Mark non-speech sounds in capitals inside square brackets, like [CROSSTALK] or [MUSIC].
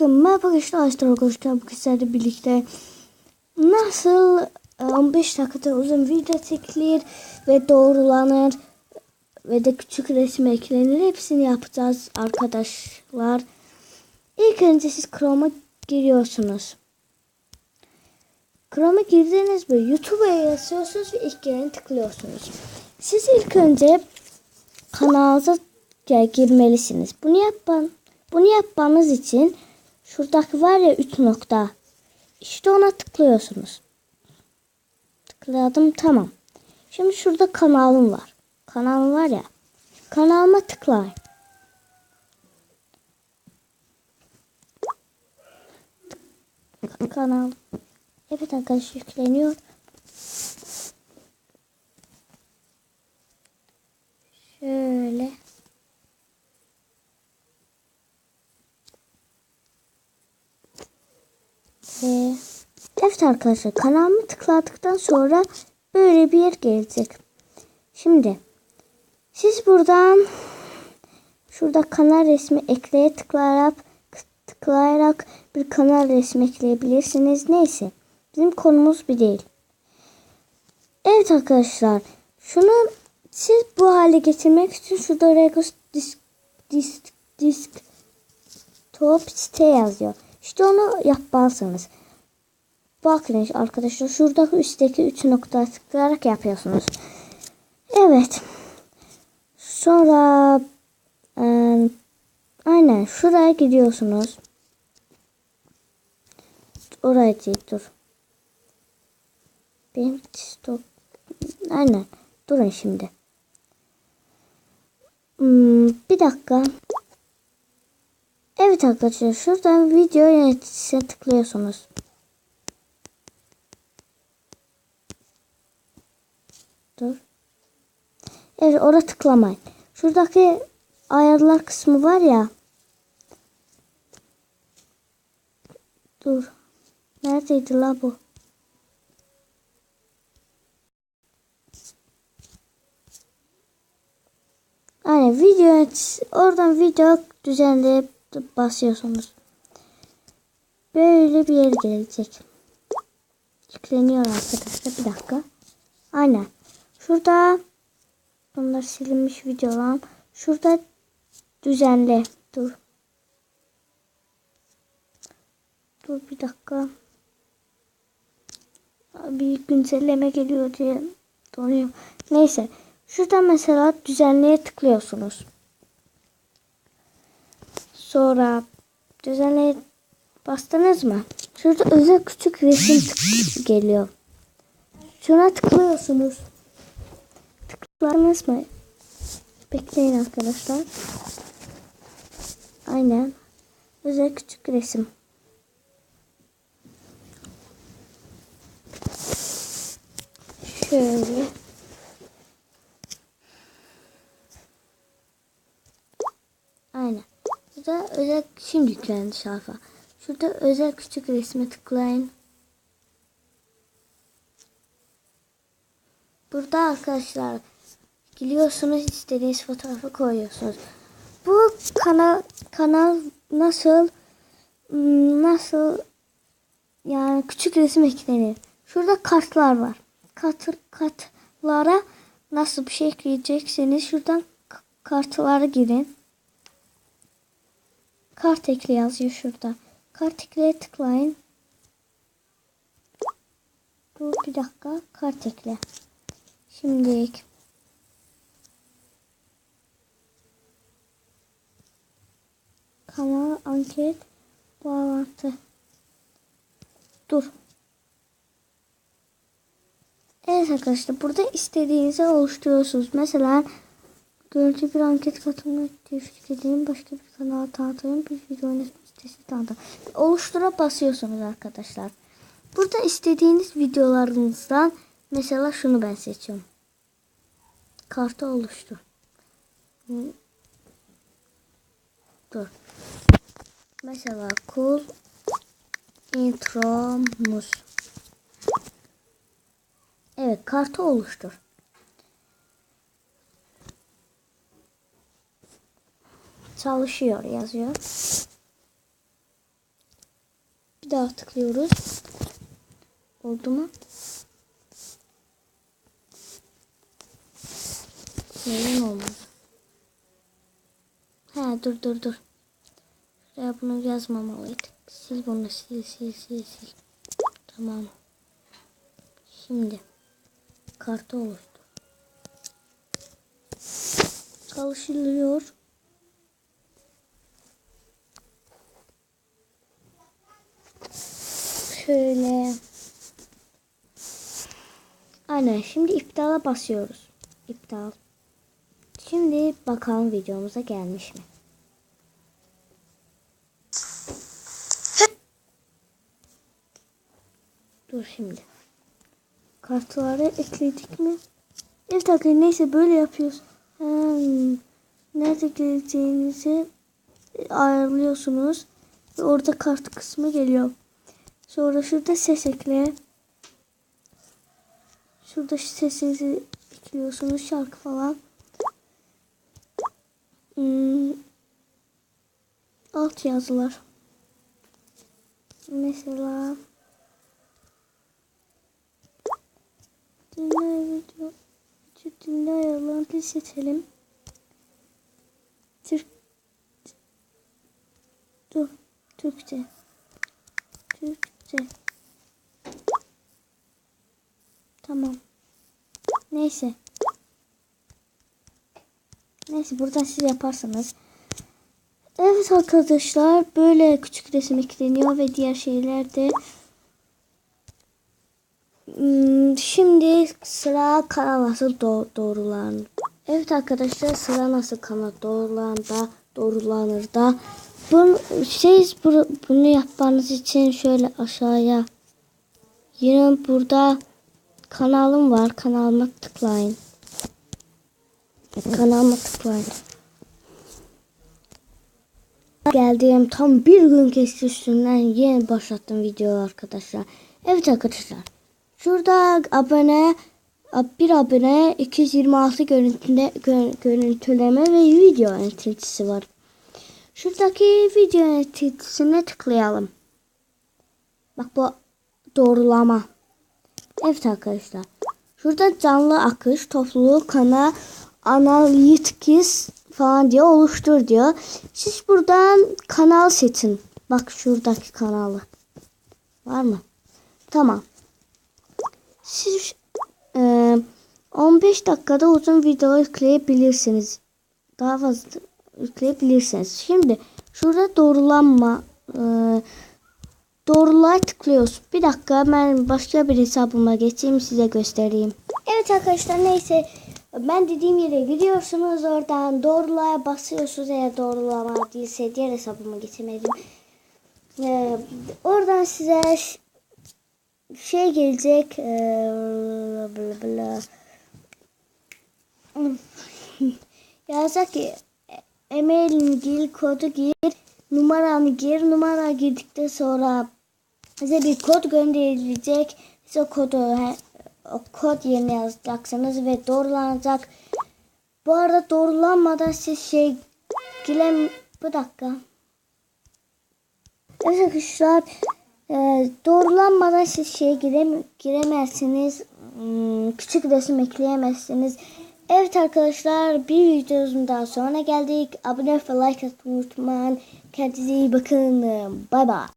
Merhaba arkadaşlar arkadaşlar bu sizlerle birlikte nasıl e, 15 dakikada uzun video çekilir ve doğrulanır ve de küçük resim eklenir hepsini yapacağız arkadaşlar. İlk önce siz Chrome'a giriyorsunuz. Chrome'a girdiniz mi YouTube'a yazıyorsunuz ve ilk geleni tıklıyorsunuz. Siz ilk önce kanalınıza girmelisiniz. Bunu yapan bunu yapmanız için şuradaki var ya 3 nokta. İşte ona tıklıyorsunuz. Tıkladım tamam. Şimdi şurada kanalım var. Kanalım var ya. Kanalıma tıklayın. Kanal. Evet arkadaşlar yükleniyor. Şöyle. Ve evet arkadaşlar kanalıma tıkladıktan sonra böyle bir yer gelecek. Şimdi siz buradan şurada kanal resmi ekleye tıklayarak tıklayarak bir kanal resmi ekleyebilirsiniz. Neyse bizim konumuz bir değil. Evet arkadaşlar şunu siz bu hale getirmek için şurada Regos disk disk disk top site yazıyor. İşte onu yapmalısınız. Bakın arkadaşlar şuradaki üstteki 3 nokta tıklayarak yapıyorsunuz. Evet. Sonra e, aynen şuraya gidiyorsunuz. Oraya değil dur. Benim stop. Aynen. Durun şimdi. Hmm, bir dakika. Evet arkadaşlar şuradan video yöneticisine tıklıyorsunuz. Dur. Evet oraya tıklamayın. Şuradaki ayarlar kısmı var ya. Dur. Neredeydi la bu? Aynen video. Oradan video düzenleyip basıyorsunuz. Böyle bir yer gelecek. Yükleniyor arkadaşlar. Bir dakika. Aynen. Şurada bunlar silinmiş videolar. Şurada düzenle. Dur. Dur bir dakika. Bir güncelleme geliyor diye donuyor. Neyse. Şurada mesela düzenleye tıklıyorsunuz. Sonra düzenleye bastınız mı? Şurada özel küçük resim geliyor. Şuna tıklıyorsunuz. Tıkladınız mı? Bekleyin arkadaşlar. Aynen. Özel küçük resim. Şöyle. Aynen. Burada özel şimdi yüklendi sayfa. Şurada özel küçük resme tıklayın. Burada arkadaşlar geliyorsunuz istediğiniz fotoğrafı koyuyorsunuz. Bu kanal kanal nasıl nasıl yani küçük resim eklenir. Şurada kartlar var. Kart, kartlara nasıl bir şey ekleyecekseniz şuradan kartlara girin. Kart ekle yazıyor şurada. Kart ekleye tıklayın. Dur bir dakika. Kart ekle. Şimdi kanal anket bağlantı. Dur. Evet arkadaşlar burada istediğinizi oluşturuyorsunuz. Mesela görüntü bir anket katılımı teşvik edeyim. Başka bir kanal tanıtayım. Bir video oynatma sitesi tanıtayım. Oluştura basıyorsunuz arkadaşlar. Burada istediğiniz videolarınızdan mesela şunu ben seçiyorum. Kartı oluştur. Dur. Mesela cool intromuz. Evet kartı oluştur. Çalışıyor yazıyor. Bir daha tıklıyoruz. Oldu mu? Neden olmadı? Ha dur dur dur. Şuraya bunu yazmamalıydık. Sil bunu sil sil sil sil. Tamam. Şimdi kartı oluştu. Çalışılıyor. Şöyle. Aynen şimdi iptala basıyoruz. İptal. Şimdi bakalım videomuza gelmiş mi? Dur şimdi. Kartları ekledik mi? Evet arkadaşlar neyse böyle yapıyoruz. Hmm, nerede geleceğinizi ayarlıyorsunuz. Ve orada kart kısmı geliyor. Sonra şurada ses ekle. Şurada sesinizi ekliyorsunuz şarkı falan. Hmm, alt yazılar. Mesela dinle video. Şu dinle ayarlarını seçelim. Türk Dur. Türkçe. Türkçe. Tamam. Neyse. Neyse buradan siz yaparsanız. Evet arkadaşlar böyle küçük resim ekleniyor ve diğer şeyler de. Hmm, Şimdi sıra kanal nasıl do- doğrulan. Evet arkadaşlar sıra nasıl kanal doğrulan da doğrulanır da. Bunu, siz bu- bunu yapmanız için şöyle aşağıya yine burada kanalım var. Kanalıma tıklayın. Kanalıma tıklayın. Geldiğim tam bir gün geçti üstünden yeni başlattım video arkadaşlar. Evet arkadaşlar. Şurada abone bir abone 226 görüntüle, gö- görüntüleme ve video yöneticisi var. Şuradaki video yöneticisine tıklayalım. Bak bu doğrulama. Evet arkadaşlar. Şurada canlı akış, topluluk, kana, analitikis falan diye oluştur diyor. Siz buradan kanal seçin. Bak şuradaki kanalı. Var mı? Tamam. Siz e, 15 dakikada uzun video yükleyebilirsiniz. Daha fazla yükleyebilirsiniz. Şimdi şurada doğrulanma e, doğruluğa tıklıyoruz. Bir dakika ben başka bir hesabıma geçeyim size göstereyim. Evet arkadaşlar neyse ben dediğim yere gidiyorsunuz oradan doğruluğa basıyorsunuz eğer doğrulama değilse diğer hesabıma geçemedim. Ee, oradan size şey gelecek ee, bla [LAUGHS] bla. Yazacak ki e-mailini gir, kodu gir, numaranı gir. Numara girdikten sonra size bir kod gönderilecek. Siz o kodu he- o kod yerine yazacaksınız ve doğrulanacak. Bu arada doğrulanmadan siz şey girem bir dakika. Evet arkadaşlar e, doğrulanmadan siz şey girem giremezsiniz. Hmm, küçük resim ekleyemezsiniz. Evet arkadaşlar bir videomuzun daha sonra geldik. Abone ve like atmayı unutmayın. Kendinize iyi bakın. Bay bay.